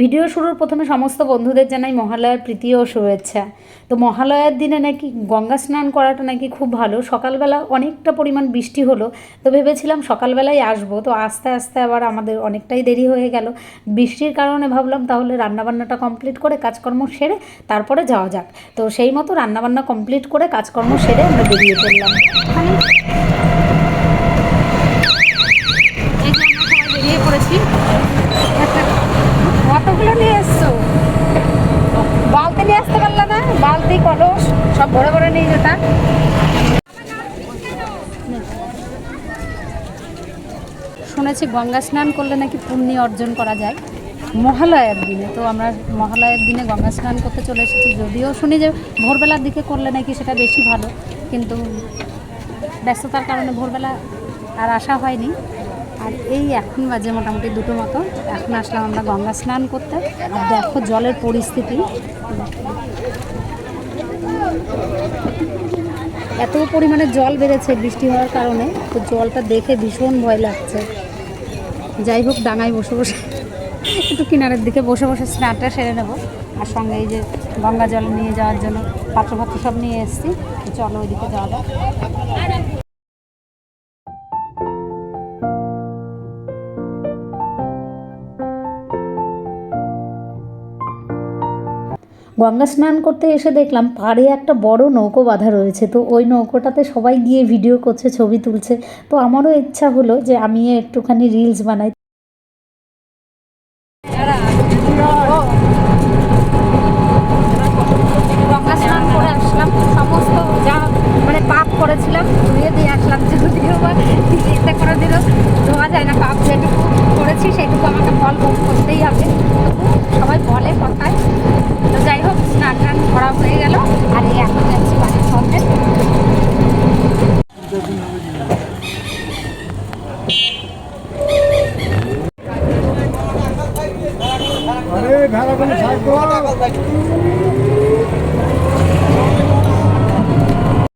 Video শুরুর প্রথমে সমস্ত বন্ধুদের জানাই মহালয়ার প্রীতি ও শুভেচ্ছা। তো মহালয়ার দিনে নাকি গঙ্গা স্নান করাটা নাকি খুব ভালো। সকালবেলা অনেকটা পরিমাণ বৃষ্টি হলো, তো ভেবেছিলাম সকালবেলায় আসব। তো আস্তে আস্তে আবার আমাদের অনেকটাই দেরি হয়ে গেল। বৃষ্টির কারণে ভাবলাম তাহলে রান্নাবান্নাটা কমপ্লিট করে কাজকর্ম সেরে তারপরে যাওয়া যাক। তো সেই মতো রান্নাবান্না কমপ্লিট করে কাজকর্ম সেরে আমরা বেরিয়ে পড়লাম এই যে আমরা সবাই বেরিয়ে পড়েছি কতগুলো নিয়ে এসছো বালতি নিয়ে আসতে পারলে না বালতি কলস ভরে ভরে নিয়ে যেতাম শুনেছি গঙ্গা স্নান করলে নাকি পুণ্য অর্জন করা যায়। মহালয়ার দিনে, তো আমরা মহালয়ার দিনে গঙ্গা স্নান করতে চলে এসেছি। যদিও শুনি যে ভোরবেলার দিকে করলে নাকি সেটা বেশি ভালো, কিন্তু ব্যস্ততার কারণে ভোরবেলা আর আসা হয়নি। আর এই এখন বাজে মোটামুটি দুটো মতো। এখন আসলাম আমরা গঙ্গা স্নান করতে। আর দেখো জলের পরিস্থিতি। এত পরিমাণে জল বেড়েছে বৃষ্টি হওয়ার কারণে, তো জলটা দেখে ভীষণ ভয় লাগছে। যাই হোক, ডাঙায় বসে বসে, একটু কিনারের দিকে বসে বসে স্নানটা সেরে নেব। আর সঙ্গে এই যে গঙ্গা জল নিয়ে যাওয়ার জন্য পাত্র পাত্র সব নিয়ে এসেছি। চলো ওইদিকে যাওয়া যাক। গঙ্গা স্নান করতে এসে দেখলাম পাড়ে একটা বড় নৌকো বাঁধা রয়েছে। তো ওই নৌকোটাতে সবাই গিয়ে ভিডিও করছে, ছবি তুলছে। তো আমারও ইচ্ছা হলো যে আমিও একটুখানি রিলস বানাই। মানে করেছিলাম, ধুয়ে দিয়ে আসলাম। যদিও বা করে দিল ধোয়া যায় না, পাপ যেটুকু করেছি সেটুকু আমাকে ফল করতেই হবে তবু সবাই বলে কথায় তো যাই হোক স্নান টান করা হয়ে গেল আর এই এখন যাচ্ছি বাড়ির সঙ্গে আরে ভেড়াগুলো সাইড কর।